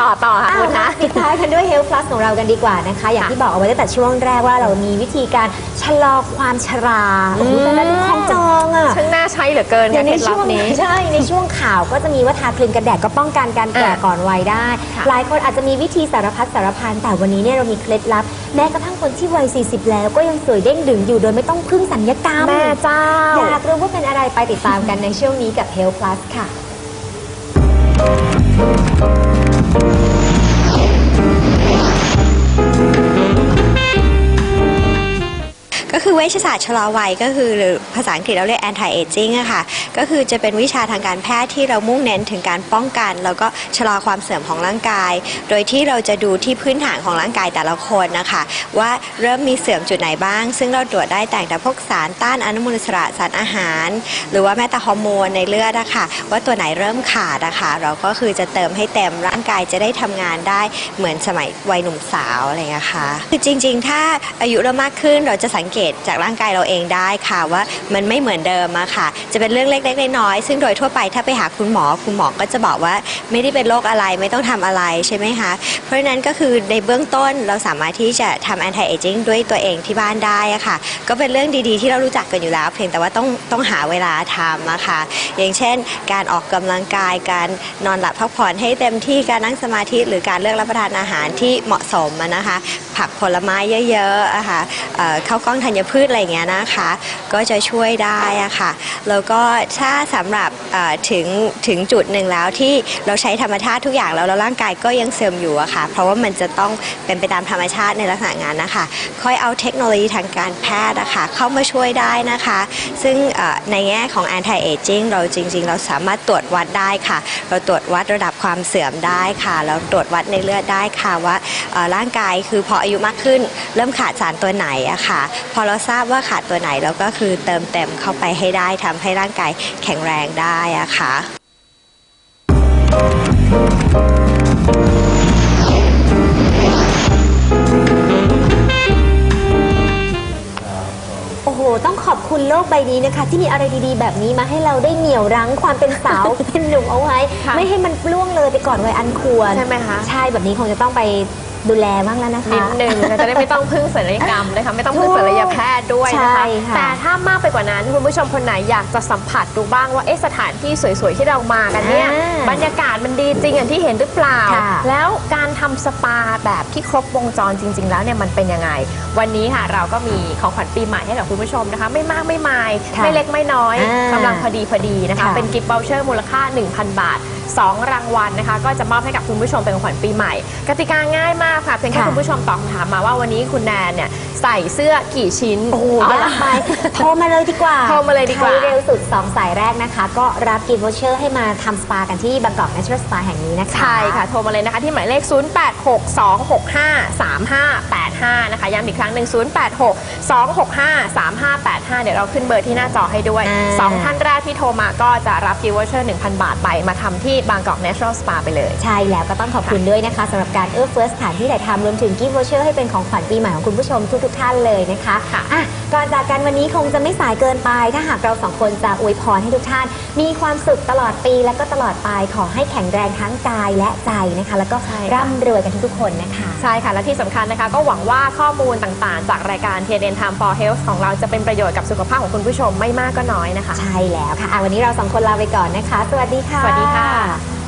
ของเรากันดีกว่านะคะ อย่างที่บอกเอาไว้ตั้งแต่ช่วงแรกว่าเรามีวิธีการชะลอความชราโอ้โหแต่ละดูของจองอะ ช่างน่าใช้เหลือเกินอย่างเคในล็ดลัช่บวงนี้ใช่ในช่วงข่าวก็จะมีว่าทาครีมกันแดดก็ป้องกันการแก่อะก่อนวัยได้ค่ะหลายคนอาจจะมีวิธีสารพัดสารพันแต่วันนี้เนี่ยเรามีเคล็ดลับ แม้กระทั่งคนที่วัย 40 แล้วก็ยังสวยเด้งดึงอยู่โดยไม่ต้องพึ่งสัญญกรรมแม่เจ้าอยากรู้ว่าเป็นอะไรไปติดตามกันในช่วงนี้กับ Health Plus ค่ะ เวชศาสตร์ชะลอวัยก็คือหรือภาษาอังกฤษเราเรียก anti aging อะค่ะก็คือจะเป็นวิชาทางการแพทย์ที่เรามุ่งเน้นถึงการป้องกัน แล้วก็ชะลอความเสื่อมของร่างกาย โดยที่เราจะดูที่พื้นฐานของร่างกายแต่ละคนนะคะ ว่าเริ่มมีเสื่อมจุดไหนบ้าง ซึ่งเราตรวจได้แต่งแต่พวกสารต้านอนุมูลอิสระสารอาหาร หรือว่าแม้แต่ฮอร์โมนในเลือดอะค่ะว่าตัวไหนเริ่มขาดอะค่ะเราก็คือจะเติมให้เต็มร่างกายจะได้ทำงานได้เหมือนสมัยวัยหนุ่มสาวอะไรอย่างเงี้ยค่ะคือจริง ๆ ถ้าอายุเรามากขึ้นเราจะสังเกตจากร่างกายเราเองได้ค่ะว่ามันไม่เหมือนเดิมอะค่ะ จะเป็นเรื่องเล็กๆน้อยๆซึ่งโดยทั่วไปถ้าไปหาคุณหมอคุณหมอก็จะบอกว่าไม่ได้เป็นโรคอะไรไม่ต้องทำอะไรใช่ไหมคะเพราะฉะนั้นก็คือในเบื้องต้นเราสามารถที่จะทำ anti aging ด้วยตัวเองที่บ้านได้อะค่ะ ก็เป็นเรื่องดีๆ ที่เรารู้จักกันอยู่แล้ว เพียงแต่ว่าต้องต้องหาเวลาทำอะค่ะอย่างเช่น การออกกำลังกายการนอนหลับพักผ่อนให้เต็มที่การนั่งสมาธิหรือการเลือกรับประทานอาหารที่เหมาะสมนะคะ ผักผลไม้เยอะๆอะค่ะเข้าวกล้องธัญพืชอะไรเงี้ยนะคะ ก็จะช่วยได้อะค่ะแล้วก็ถ้าสำหรับถึงถึงจุดหนึ่งแล้วที่เราใช้ธรรมชาติทุกอย่างแล้วแล้วร่างกายก็ยังเสื่อมอยู่อะค่ะ เพราะว่ามันจะต้องเป็นไปตามธรรมชาติในลักษณะงานนะคะ ค่อยเอาเทคโนโลยีทางการแพทย์อะค่ะเข้ามาช่วยได้นะคะ ซึ่งในแง่ของ anti aging เราจริง ๆ เราสามารถตรวจวัดได้ค่ะ เราตรวจวัดระดับความเสื่อมได้ค่ะเราตรวจวัดในเลือดได้ค่ะว่าร่างกายคือพออายุมากขึ้น เริ่มขาดสารตัวไหนอะค่ะ พอเราทราบว่าขาดตัวไหนเราก็คือเติมเต็มเข้าไปให้ได้ทำให้ร่างกายแข็งแรงได้อะค่ะโอ้โหต้องขอบคุณโลกใบนี้นะคะ ที่มีอะไรดีๆ แบบนี้มาให้เราได้เหนี่ยวรั้งความเป็นสาว เป็นหนุ่มเอาไว้ค่ะไม่ให้มันล่วงเลยไปก่อนวัยอันควร ใช่ไหมคะ ใช่แบบนี้คงจะต้องไป ดูแลบ้างแล้วนะคะ นิดนึงเราจะได้ไม่ต้องพึ่งศัลยกรรมนะคะ ไม่ต้องพึ่งถูกศัลยแพทย์ด้วยนะใช่คะค่ะ แต่ถ้ามากไปกว่านั้นคุณผู้ชมคนไหนอยากจะสัมผัสดูบ้างว่าเอ๊ะสถานที่สวยๆที่เรามากันเนี่ยอ่าบรรยากาศมันดีจริงอย่างที่เห็นหรือเปล่า ค่ะ แล้วการทำสปาแบบที่ครบวงจรจริง ๆ แล้วเนี่ยมันเป็นยังไง วันนี้ค่ะเราก็มีของขวัญปีใหม่ให้กับคุณผู้ชมนะคะ ไม่มากไม่มาย ค่ะไม่เล็กไม่น้อยอ่ากำลังพอดีพอดีนะคะ ค่ะ เป็นกิฟต์เบลเชอร์มูลค่า 1,000 บาท 2 รางวัลนะคะ ก็จะมอบให้กับคุณผู้ชมเป็นของขวัญปีใหม่ กติกาง่ายมากค่ะเพียงแค่ค่ะ คุณผู้ชมตอบคำถามมาว่าวันนี้คุณแนนเนี่ยใส่เสื้อกี่ชิ้นโอ้โหเอายาล่ะกไปโทรมาเลยดีกว่าโทรมาเลยดีกว่า ใครเร็วสุด 2 สายแรกนะคะ ก็รับกิฟต์วอเชอร์ให้มาทำสปากันที่บางกอกเนเชอรัลสปาแห่งนี้นะคะ ใช่ค่ะ โทรมาเลยนะคะ ที่หมายเลข 0862653585 นะคะ ย้ำอีกครั้งหนึ่ง0862653585 เดี๋ยวเราขึ้นเบอร์ที่หน้าจอให้ด้วย อ่าสองท่านแรกที่โทรมาก็จะรับกิฟต์วอเชอร์ 1,000 บาทไปมาทำที่บางกอกเนเชอรัลสปาไปเลย ใช่แล้วก็ต้องขอบคุณด้วยนะคะสำหรับการเอื้อเฟื้อสถานที่ถ่ายทำรวมถึงกิฟต์วอเชอร์ให้เป็นของขวัญปีใหม่ของคุณผู้ชมทุกๆท่านเลยนะคะค่ะอะก่อนจากกันวันนี้คงจะไม่สายเกินไป ถ้าหากเราสองคนจะอวยพรให้ทุกท่าน มีความสุขตลอดปีและก็ตลอดไปขอให้แข็งแรงทั้งกายและใจนะคะ แล้วก็ใช่ค่ะร่ำรวยกันทุกๆคนนะคะ ใช่ค่ะและที่สำคัญนะคะ ก็หวังว่าข้อมูลต่างๆ จากรายการ TNN Time for Health ของเราจะเป็นประโยชน์กับสุขภาพของคุณผู้ชมไม่มากก็น้อยนะคะ ใช่แล้วค่ะอะวันนี้เราสองคนลาไปก่อนนะคะ สวัสดีค่ะ สวัสดีค่ะ 다.